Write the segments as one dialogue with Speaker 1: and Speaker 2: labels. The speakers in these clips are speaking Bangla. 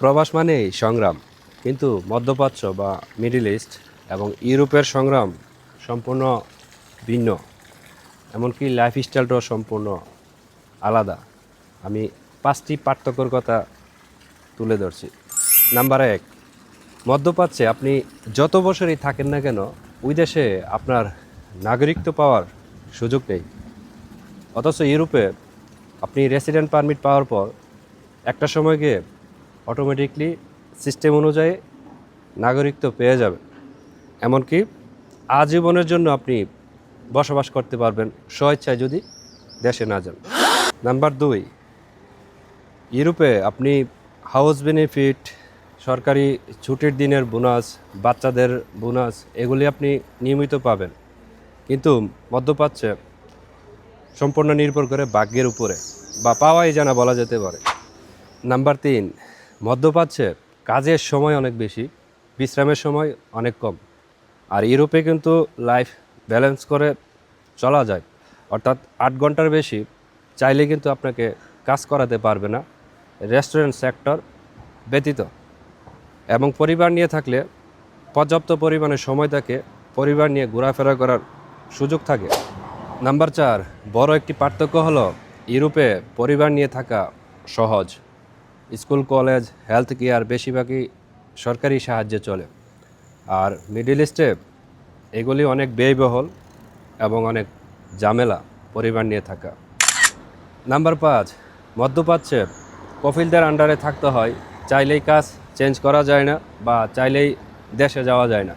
Speaker 1: প্রবাস মানেই সংগ্রাম। কিন্তু মধ্যপ্রাচ্য বা মিডিল ইস্ট এবং ইউরোপের সংগ্রাম সম্পূর্ণ ভিন্ন। এমনকি লাইফস্টাইলটাও সম্পূর্ণ আলাদা। আমি পাঁচটি পার্থক্যর কথা তুলে ধরছি। নাম্বার এক, মধ্যপ্রাচ্যে আপনি যত বছরই থাকেন না কেন, ওই দেশে আপনার নাগরিকত্ব পাওয়ার সুযোগ নেই। অথচ ইউরোপে আপনি রেসিডেন্ট পারমিট পাওয়ার পর একটা সময় গিয়ে অটোমেটিকলি সিস্টেম অনুযায়ী নাগরিকত্ব পেয়ে যাবেন এমনকি আজীবনের জন্য আপনি বসবাস করতে পারবেন স্বেচ্ছায় যদি দেশে না যান। নাম্বার দুই, ইউরোপে আপনি হাউস বেনিফিট সরকারি ছুটির দিনের বোনাস বাচ্চাদের বোনাস এগুলি আপনি নিয়মিত পাবেন। কিন্তু মধ্যপ্রাচ্যে সম্পূর্ণ নির্ভর করে ভাগ্যের উপরে বা পাওয়াই জানা বলা যেতে পারে। নাম্বার তিন মধ্যপ্রাচ্যে কাজের সময় অনেক বেশি, বিশ্রামের সময় অনেক কম। আর ইউরোপে কিন্তু লাইফ ব্যালেন্স করে চলা যায়। অর্থাৎ আট ঘণ্টার বেশি চাইলে কিন্তু আপনাকে কাজ করাতে পারবে না। রেস্টুরেন্ট সেক্টর ব্যতীত। এবং পরিবার নিয়ে থাকলে পর্যাপ্ত পরিমাণে সময় থাকে, পরিবার নিয়ে ঘোরাফেরা করার সুযোগ থাকে। নাম্বার চার, বড় একটি পার্থক্য হলো ইউরোপে পরিবার নিয়ে থাকা সহজ। স্কুল, কলেজ, হেলথ কেয়ার বেশিরভাগই সরকারি সাহায্যে চলে। আর মিডিল ইস্টে এগুলি অনেক ব্যয়বহুল এবং অনেক ঝামেলা পরিবার নিয়ে থাকা। নাম্বার পাঁচ, মধ্যপ্রাচ্যে কফিলদের আন্ডারে থাকতে হয়। চাইলেই কাজ চেঞ্জ করা যায় না বা চাইলেই দেশে যাওয়া যায় না।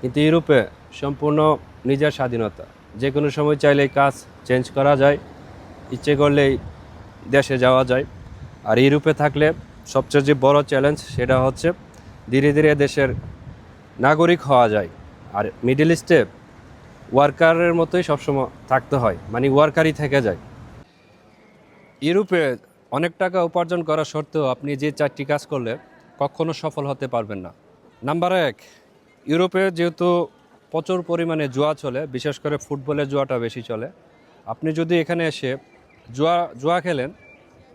Speaker 1: কিন্তু ইউরোপে সম্পূর্ণ নিজের স্বাধীনতা। যে কোনো সময় চাইলেই কাজ চেঞ্জ করা যায়। ইচ্ছে করলেই দেশে যাওয়া যায়। আর ইউরোপে থাকলে সবচেয়ে যে বড় চ্যালেঞ্জ সেটা হচ্ছে ধীরে ধীরে দেশের নাগরিক হওয়া যায়। আর মিডল ইস্টে ওয়ার্কারের মতোই সবসময় থাকতে হয় মানে ওয়ার্কারই থেকে যায়। ইউরোপে অনেক টাকা উপার্জন করা সত্ত্বেও আপনি যে চারটি কাজ করলে কখনো সফল হতে পারবেন না। নাম্বার এক, ইউরোপে যেহেতু প্রচুর পরিমাণে জুয়া চলে, বিশেষ করে ফুটবলের জুয়াটা বেশি চলে, আপনি যদি এখানে এসে জুয়া জুয়া খেলেন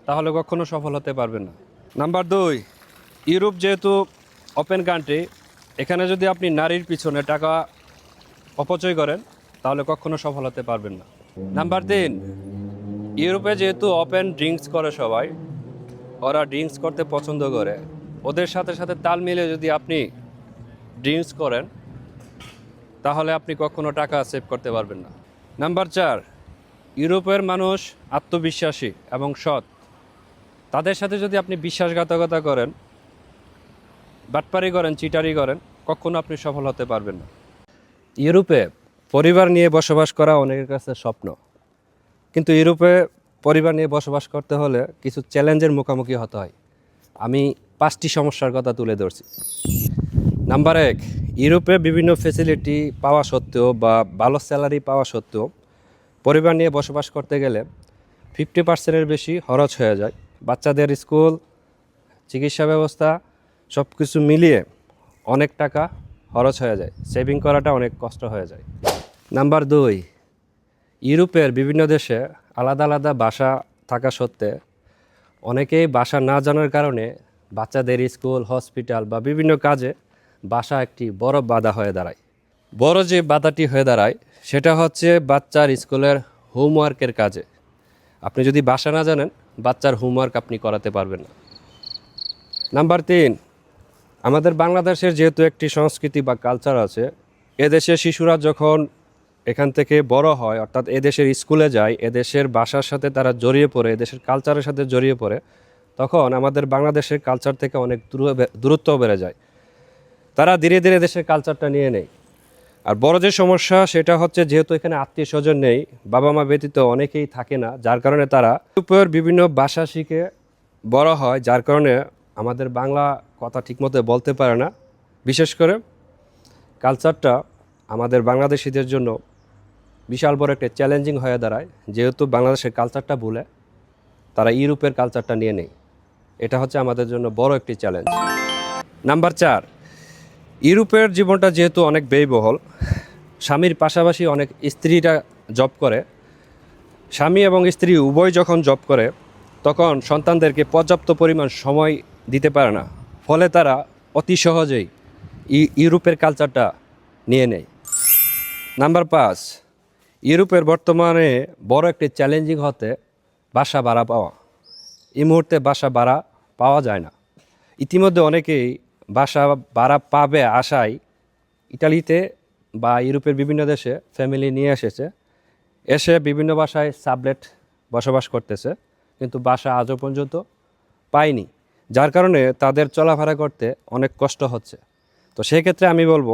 Speaker 1: তাহলে কখনো সফল হতে পারবেন না। নাম্বার দুই, ইউরোপ যেহেতু ওপেন কান্ট্রি এখানে যদি আপনি নারীর পিছনে টাকা অপচয় করেন, তাহলে কখনো সফল হতে পারবেন না। নাম্বার তিন, ইউরোপে যেহেতু ওপেন ড্রিঙ্কস করে সবাই, ওরা ড্রিঙ্কস করতে পছন্দ করে, ওদের সাথে সাথে তাল মিলে যদি আপনি ড্রিঙ্কস করেন, তাহলে আপনি কখনো টাকা সেভ করতে পারবেন না। নাম্বার চার, ইউরোপের মানুষ আত্মবিশ্বাসী এবং সৎ। তাদের সাথে যদি আপনি বিশ্বাসঘাতকতা করেন, বাটপারি করেন, চিটারি করেন, কখনো আপনি সফল হতে পারবেন না। ইউরোপে পরিবার নিয়ে বসবাস করা অনেকের কাছে স্বপ্ন। কিন্তু ইউরোপে পরিবার নিয়ে বসবাস করতে হলে কিছু চ্যালেঞ্জের মুখোমুখি হতে হয়। আমি পাঁচটি সমস্যার কথা তুলে ধরছি। নাম্বার এক, ইউরোপে বিভিন্ন ফেসিলিটি পাওয়া সত্ত্বেও বা ভালো স্যালারি পাওয়া সত্ত্বেও পরিবার নিয়ে বসবাস করতে গেলে ফিফটি পার্সেন্টের বেশি খরচ হয়ে যায়। বাচ্চাদের স্কুল, চিকিৎসা ব্যবস্থা সব কিছু মিলিয়ে অনেক টাকা খরচ হয়ে যায়। সেভিং করাটা অনেক কষ্ট হয়ে যায়। নাম্বার দুই, ইউরোপের বিভিন্ন দেশে আলাদা আলাদা বাসা থাকা সত্ত্বে অনেকেই বাসা না জানার কারণে বাচ্চাদের স্কুল, হসপিটাল বা বিভিন্ন কাজে বাসা একটি বড় বাধা হয়ে দাঁড়ায়। বড় যে বাধাটি হয়ে দাঁড়ায়, সেটা হচ্ছে বাচ্চার স্কুলের হোমওয়ার্কের কাজে। আপনি যদি বাসা না জানেন বাচ্চার হোমওয়ার্ক আপনি করাতে পারবেন না। নাম্বার তিন, আমাদের বাংলাদেশের যেহেতু একটি সংস্কৃতি বা কালচার আছে এদেশের শিশুরা যখন এখান থেকে বড় হয়, অর্থাৎ এদেশের স্কুলে যায়, এদেশের ভাষার সাথে তারা জড়িয়ে পড়ে, এদেশের কালচারের সাথে জড়িয়ে পড়ে, তখন আমাদের বাংলাদেশের কালচার থেকে অনেক দূর- দূরত্ব বেড়ে যায়। তারা ধীরে ধীরে দেশের কালচারটা নিয়ে নেয়। আর বড় যে সমস্যা, সেটা হচ্ছে যেহেতু এখানে আত্মীয় স্বজন নেই বাবা মা ব্যতীত অনেকেই থাকে না, যার কারণে তারা উপর বিভিন্ন ভাষা শিখে বড় হয়, যার কারণে আমাদের বাংলা কথা ঠিকমতো বলতে পারে না। বিশেষ করে কালচারটা আমাদের বাংলাদেশিদের জন্য বিশাল বড় একটা চ্যালেঞ্জিং হয়ে দাঁড়ায়। যেহেতু বাংলাদেশের কালচারটা ভুলে, তারা ইউরোপের কালচারটা নিয়ে নেই। এটা হচ্ছে আমাদের জন্য বড় একটি চ্যালেঞ্জ নাম্বার চার। ইউরোপের জীবনটা যেহেতু অনেক ব্যয়বহুল, স্বামীর পাশাপাশি অনেক স্ত্রীরা জব করে। স্বামী এবং স্ত্রী উভয় যখন জব করে, তখন সন্তানদেরকে পর্যাপ্ত পরিমাণ সময় দিতে পারে না। ফলে তারা অতি সহজেই ইউরোপের কালচারটা নিয়ে নেয়। নাম্বার পাঁচ, ইউরোপের বর্তমানে বড় একটি চ্যালেঞ্জিং হতে বাসা ভাড়া পাওয়া। এই মুহূর্তে বাসা ভাড়া পাওয়া যায় না। ইতিমধ্যে অনেকেই বাসা ভাড়া পাবে আশায় ইটালিতে বা ইউরোপের বিভিন্ন দেশে ফ্যামিলি নিয়ে এসেছে। এসে বিভিন্ন বাসায় সাবলেট বসবাস করতেছে, কিন্তু বাসা আজও পর্যন্ত পায়নি, যার কারণে তাদের চলাফেরা করতে অনেক কষ্ট হচ্ছে। তো সেক্ষেত্রে আমি বলব,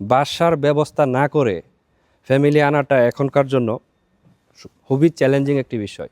Speaker 1: বাসার ব্যবস্থা না করে ফ্যামিলি আনাটা এখনকার জন্য খুবই চ্যালেঞ্জিং একটি বিষয়।